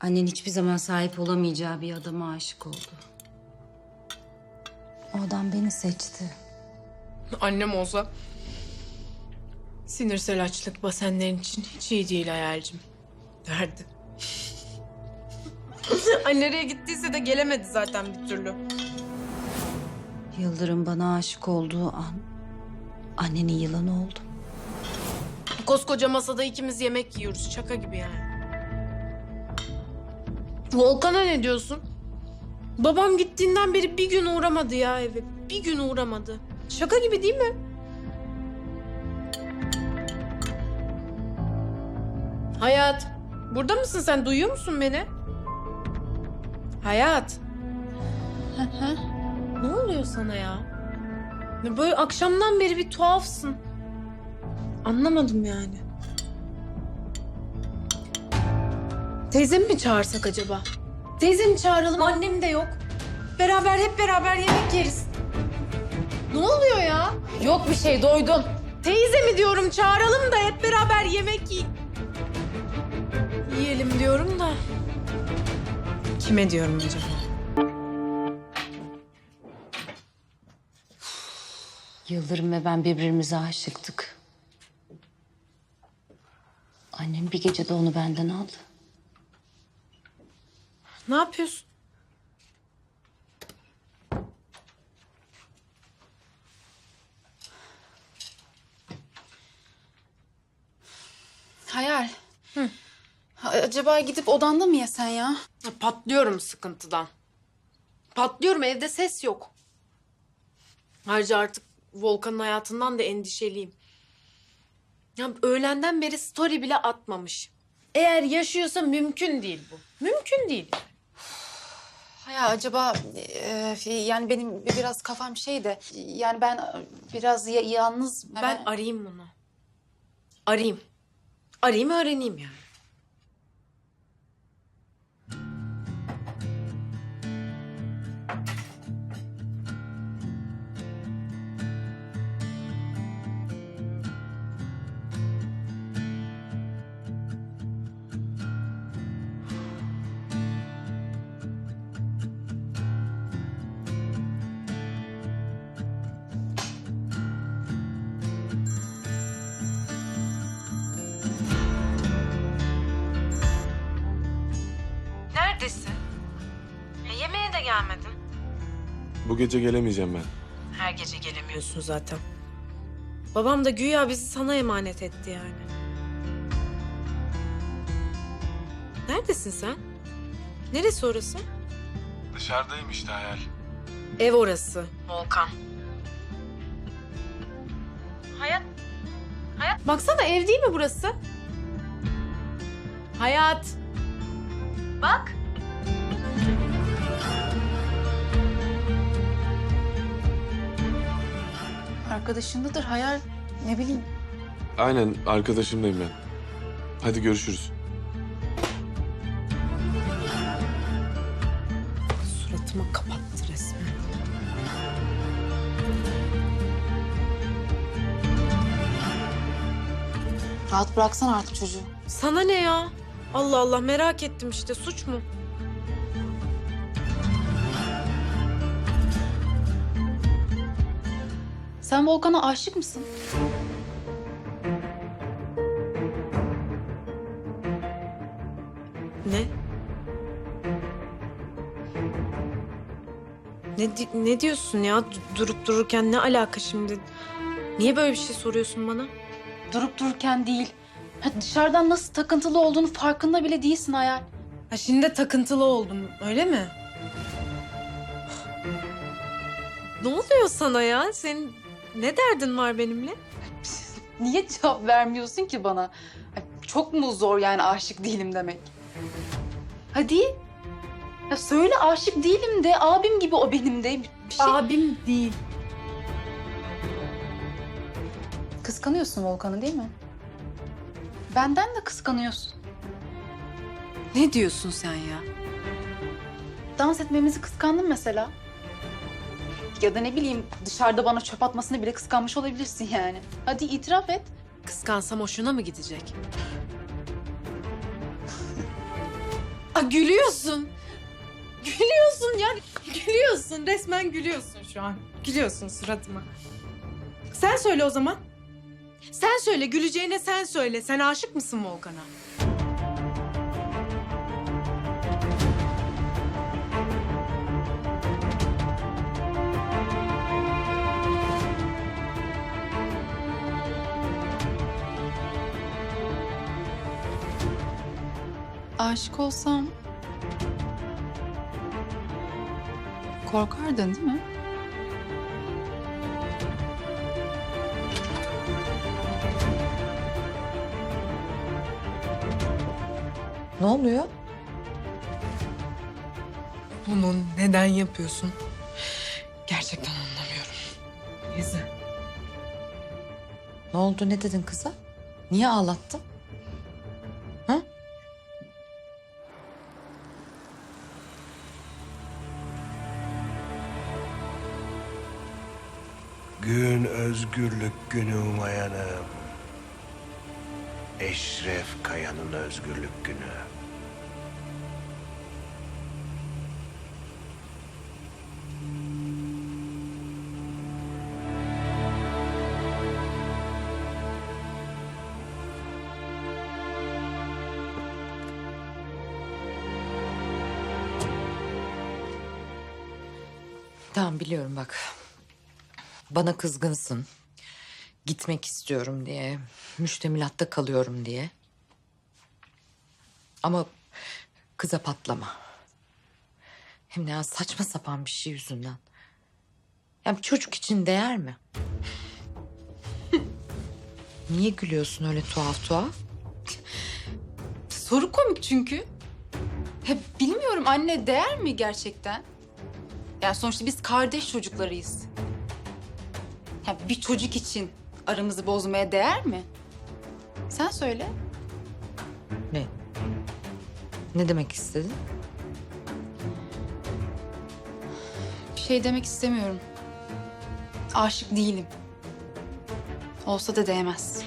Annen hiçbir zaman sahip olamayacağı bir adama aşık oldu. O adam beni seçti. Annem olsa sinirsel açlık basenlerin için hiç iyi değil hayalcim derdi. Ay nereye gittiyse de gelemedi zaten bir türlü. Yıldırım bana aşık olduğu an annenin yılanı oldum. Koskoca masada ikimiz yemek yiyoruz şaka gibi yani. Volkan'a ne diyorsun? Babam gittiğinden beri bir gün uğramadı ya eve. Bir gün uğramadı. Şaka gibi değil mi? Hayat, burada mısın sen? Duyuyor musun beni? Hayat. ne oluyor sana ya? Böyle akşamdan beri bir tuhafsın. Anlamadım yani. Teyzemi mi çağırsak acaba? Teyzemi çağıralım, annem de yok. Beraber hep beraber yemek yeriz. Ne oluyor ya? Yok bir şey doydum. Teyzemi diyorum çağıralım da hep beraber yemek yi... Yiyelim diyorum da. Kime diyorum acaba? Yıldırım ve ben birbirimize aşıktık. Annem bir gecede onu benden aldı. Ne yapıyorsun? Hayal. Ha, Acaba gidip odanda mı yesen? Ya Patlıyorum sıkıntıdan. Patlıyorum evde ses yok. Ayrıca artık Volkan'ın hayatından da endişeliyim. Ya öğlenden beri story bile atmamış. Eğer yaşıyorsa mümkün değil bu. Mümkün değil. Hayal acaba e, yani benim biraz kafam şey de yani ben biraz ya- yalnız Ben arayayım bunu. Arayayım. Arayayım öğreneyim yani. Neredesin? E, yemeğe de gelmedin. Bu gece gelemeyeceğim ben. Her gece gelemiyorsun zaten. Babam da güya bizi sana emanet etti yani. Neredesin sen? Neresi orası? Dışarıdayım işte hayal. Ev orası. Volkan. Hayat. Hayat. Baksana ev değil mi burası? Hayat. Bak. Arkadaşındadır Hayal. Ne bileyim. Aynen arkadaşımdayım ben. Hadi görüşürüz. Suratıma kapattı resmen. Rahat bıraksan artık çocuğu. Sana ne ya? Allah Allah merak ettim işte suç mu? Sen Volkan'a aşık mısın? Ne? Ne, di- ne diyorsun ya? Du- Durup dururken ne alaka şimdi? Niye böyle bir şey soruyorsun bana? Durup dururken değil. Ha, dışarıdan nasıl takıntılı olduğunu farkında bile değilsin Hayal. Ha şimdi de takıntılı oldum öyle mi? Ne oluyor sana ya? Senin ne derdin var benimle? Niye cevap vermiyorsun ki bana? Ay, Çok mu zor yani aşık değilim demek? Hadi. Ya söyle aşık değilim de abim gibi o benim de. Bir şey... Abim değil. Kıskanıyorsun Volkan'ı değil mi? Benden de kıskanıyorsun. Ne diyorsun sen ya? Dans etmemizi kıskandın mesela. Ya da ne bileyim dışarıda bana çöp atmasını bile kıskanmış olabilirsin yani. Hadi itiraf et. Kıskansam hoşuna mı gidecek? Aa, gülüyorsun. Gülüyorsun ya. Gülüyorsun. Resmen gülüyorsun şu an. Gülüyorsun suratıma. Sen söyle o zaman. Sen söyle. Güleceğine sen söyle. Sen aşık mısın Volkan'a? Aşık olsam... Korkardın değil mi? Ne oluyor? Bunu neden yapıyorsun? Gerçekten anlamıyorum. Lize. Ne oldu ne dedin kıza? Niye ağlattın? Gün özgürlük günü umayanım. Eşref Kaya'nın özgürlük günü. Tamam biliyorum bak. Bana kızgınsın. Gitmek istiyorum diye. Müştemilatta kalıyorum diye. Ama kıza patlama. Hem de ya saçma sapan bir şey yüzünden. Ya çocuk için değer mi? Niye gülüyorsun öyle tuhaf tuhaf? Soru komik çünkü. Hep bilmiyorum anne değer mi gerçekten? Yani sonuçta biz kardeş çocuklarıyız. Ya bir çocuk için aramızı bozmaya değer mi? Sen söyle. Ne? Ne demek istedin? Bir şey demek istemiyorum. Aşık değilim. Olsa da değmez.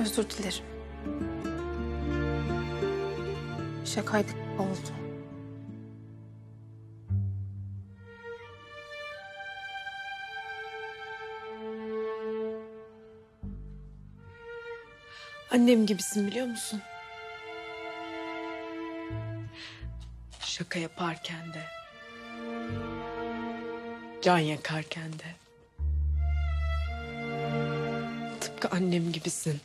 Özür dilerim. Şakaydı oldu. Annem gibisin biliyor musun? Şaka yaparken de. Can yakarken de. Tıpkı annem gibisin.